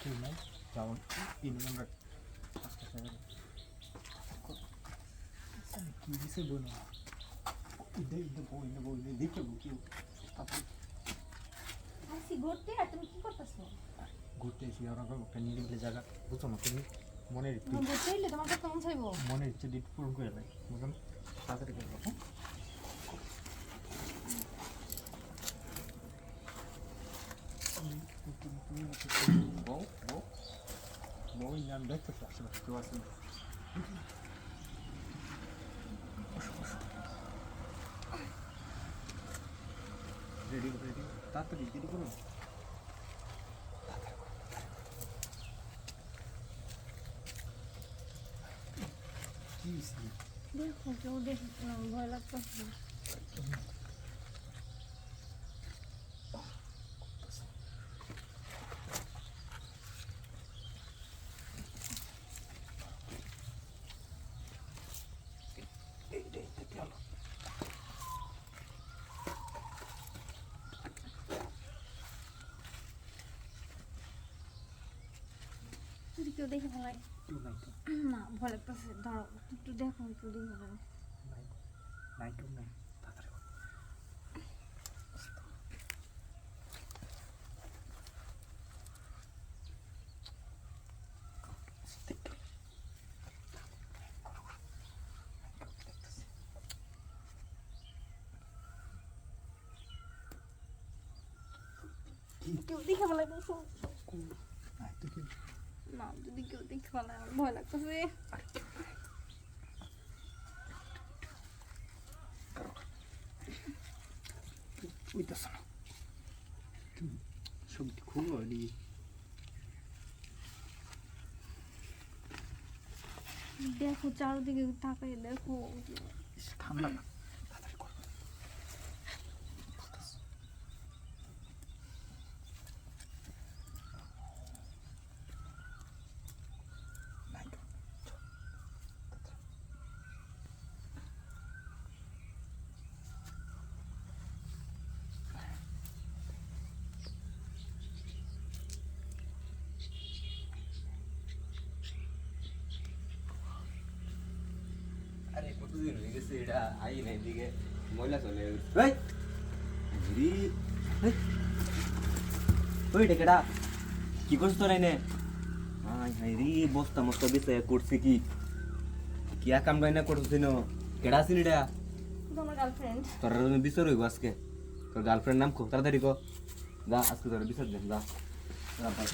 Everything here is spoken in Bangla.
কেউ নাই যাও তিন আমরা পাঁচটা টাকা কি দিছে বোনো ইদে ইদে বই ইদে বই ইদে দেখে বুকি তারপর আসি ঘুরতে আর তুমি কি করতেছো? ঘুরতে এসে ওরকম একটা নিরিবিলি জায়গা বুঝছ না তুমি? মনের একটু তুমি ঘুরতে এলে তোমার কথা মন চাইব মনের ইচ্ছে দিক পূরণ করে দেয় বুঝলাম তাড়াতাড়ি bom, bom. Bom, e a meta que acho que eu assim. Ready, ready. Tá, tá, ready, ready, ready. Que isso? Deixa eu ver, não vai lá pra frente. কেউ দেখে ভালো লাগে। না ভয় লাগতেছে। ধরো একটু দেখো কেউ দেখে ভালো লাগে। নাই নাই তাড়াতাড়ি কেউ দেখে ভালো লাগে আমার ভয় লাগতেছে উইতেছে না সবটি খুললো এদিকে দেখো চারদিকে তাকাই দেখো ঠান্ডা আরে কতদিন হয়ে গেছে এটা আই না এদিকে ময়লা চলে এই রি এই, ওই ডেকেডা কি করছিস তোর এনে হাই হাই রি বস্তা মস্তা দিছে করছি কি কি কাম গাইনা করছিস ন কেডা আছিস এটা তোমার গার্লফ্রেন্ড তোর আমি বিচার হইব আজকে তোর গার্লফ্রেন্ড নাম খুব তাড়াতাড়ি কো যা আজকে তোর বিচার দেন যা যা, ভাই।